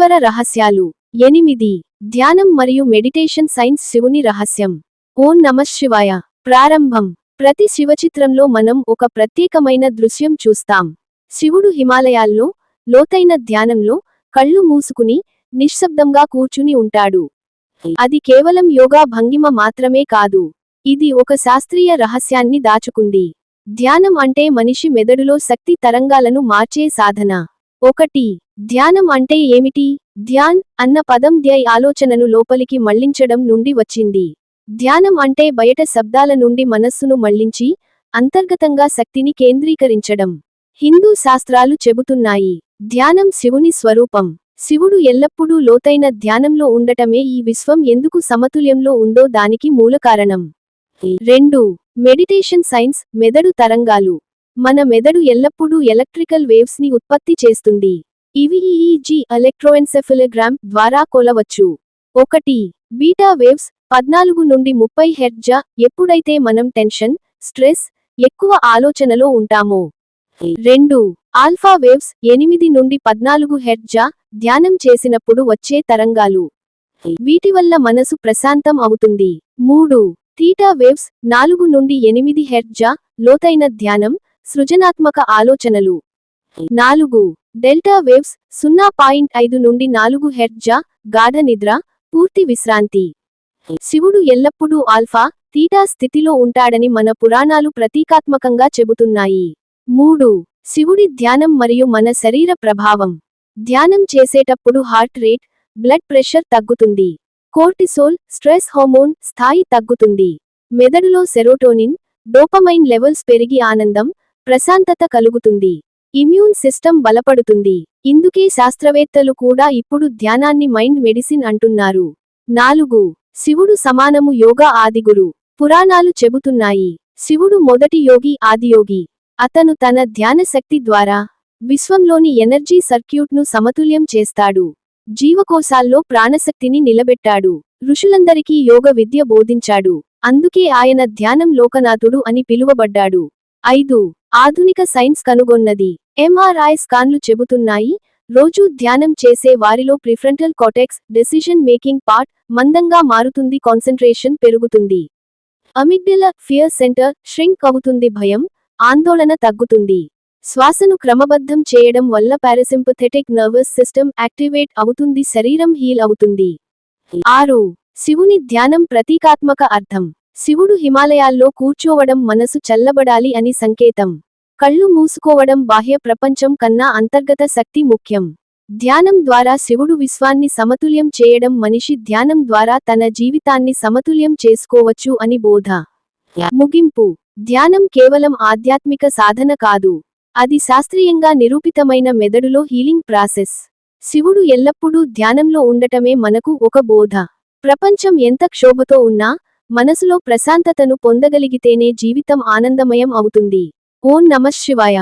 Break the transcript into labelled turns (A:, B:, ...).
A: ఈశ్వర రహస్యాలు. ఎనిమిది. ధ్యానం మరియు మెడిటేషన్ సైన్స్ శివుని రహస్యం. ఓం నమశివాయ ప్రారంభం. ప్రతి శివచిత్రంలో మనం ఒక ప్రత్యేకమైన దృశ్యం చూస్తాం. శివుడు హిమాలయాల్లో లోతైన ధ్యానంలో కళ్ళు మూసుకుని నిశ్శబ్దంగా కూర్చుని ఉంటాడు. అది కేవలం యోగా భంగిమ మాత్రమే కాదు. ఇది ఒక శాస్త్రీయ రహస్యాన్ని దాచుకుంది. ధ్యానం అంటే మనిషి మెదడులో శక్తి తరంగాలను మార్చే సాధన. ఒకటి. ధ్యానం అంటే ఏమిటి? ధ్యాన్ అన్న పదం ధ్యై ఆలోచనను లోపలికి మళ్ళించడం నుండి వచ్చింది. ధ్యానం అంటే బయట శబ్దాల నుండి మనస్సును మళ్ళించి అంతర్గతంగా శక్తిని కేంద్రీకరించడం. హిందూ శాస్త్రాలు చెబుతున్నాయి. ధ్యానం శివుని స్వరూపం. శివుడు ఎల్లప్పుడూ లోతైన ధ్యానంలో ఉండటమే ఈ విశ్వం ఎందుకు సమతుల్యంలో ఉందో దానికి మూలకారణం రెండు. మెడిటేషన్ సైన్స్ మెదడు తరంగాలు. మన మెదడు ఎల్లప్పుడూ ఎలక్ట్రికల్ వేవ్స్ని ఉత్పత్తి చేస్తుంది. ఇవి ఈఈజీ ఎలక్ట్రోఎన్సెఫిలోగ్రామ్ ద్వారా కొలవచ్చు. ఒకటి బీటా వేవ్స్ పద్నాలుగు నుండి ముప్పై హెర్జా ఎప్పుడైతే మనం టెన్షన్ స్ట్రెస్ ఎక్కువ ఆలోచనలో ఉంటామో. రెండు ఆల్ఫా వేవ్స్ ఎనిమిది నుండి పద్నాలుగు హెర్జా ధ్యానం చేసినప్పుడు వచ్చే తరంగాలు. వీటి వల్ల మనసు ప్రశాంతం అవుతుంది. మూడు తీటా వేవ్స్ నాలుగు నుండి ఎనిమిది హెర్జా లోతైన ధ్యానం సృజనాత్మక ఆలోచనలు. నాలుగు డెల్టా వేవ్స్ సున్నా పాయింట్ ఐదు నుండి నాలుగు హెర్జా గాఢ నిద్ర పూర్తి విశ్రాంతి. శివుడు ఎల్లప్పుడూ ఆల్ఫా తీటా స్థితిలో ఉంటాడని మన పురాణాలు ప్రతీకాత్మకంగా చెబుతున్నాయి. మూడు. శివుడి ధ్యానం మరియు మన శరీర ప్రభావం. ధ్యానం చేసేటప్పుడు హార్ట్ రేట్ బ్లడ్ ప్రెషర్ తగ్గుతుంది. కోర్టిసోల్ స్ట్రెస్ హార్మోన్ స్థాయి తగ్గుతుంది. మెదడులో సెరోటోనిన్ డోపమైన్ లెవెల్స్ పెరిగి ఆనందం ప్రశాంతత కలుగుతుంది. ఇమ్యూన్ సిస్టమ్ బలపడుతుంది. ఇందుకే శాస్త్రవేత్తలు కూడా ఇప్పుడు ధ్యానాన్ని మైండ్ మెడిసిన్ అంటున్నారు. నాలుగు. శివుడు సమానము యోగా ఆదిగురు పురాణాలు చెబుతున్నాయి. శివుడు మొదటి యోగి ఆదియోగి అతను తన ధ్యాన శక్తి ద్వారా విశ్వంలోని ఎనర్జీ సర్క్యూట్ను సమతుల్యం చేస్తాడు. జీవకోశాల్లో ప్రాణశక్తిని నిలబెట్టాడు. ఋషులందరికీ యోగ విద్య బోధించాడు. అందుకే ఆయన ధ్యానం లోకనాథుడు అని పిలువబడ్డాడు. ఐదు. ఆధునిక సైన్స్ కనుగొన్నది. ఎంఆర్ఐ స్కాన్లు చెబుతున్నాయి. రోజూ ధ్యానం చేసే వారిలో prefrontal cortex decision making part మందంగా మారుతుంది కాన్సంట్రేషన్ పెరుగుతుంది. అమిగ్డల ఫియర్ సెంటర్ ష్రింక్ అవుతుంది భయం ఆందోళన తగ్గుతుంది. శ్వాసను క్రమబద్ధం చేయడం వల్ల పారాసింపథెటిక్ నర్వస్ సిస్టమ్ యాక్టివేట్ అవుతుంది శరీరం హీల్ అవుతుంది. ఆరు. శివుని ధ్యానం ప్రతీకాత్మక అర్థం. శివుడు హిమాలయాల్లో కూర్చోవడం మనసు చల్లబడాలి అని సంకేతం. కళ్ళు మూసుకోవడం బాహ్య ప్రపంచం కన్నా అంతర్గత శక్తి ముఖ్యం. ధ్యానం ద్వారా శివుడు విశ్వాన్ని సమతుల్యం చేయడం మనిషి ధ్యానం ద్వారా తన జీవితాన్ని సమతుల్యం చేసుకోవచ్చు అని బోధ. ముగింపు. ధ్యానం కేవలం ఆధ్యాత్మిక సాధన కాదు. అది శాస్త్రీయంగా నిరూపితమైన మెదడులో హీలింగ్ ప్రాసెస్. శివుడు ఎల్లప్పుడూ ధ్యానంలో ఉండటమే మనకు ఒక బోధ. ప్రపంచం ఎంత క్షోభతో ఉన్నా మనసులో ప్రశాంతతను పొందగలిగితేనే జీవితం ఆనందమయం అవుతుంది. ఓం నమఃశివాయ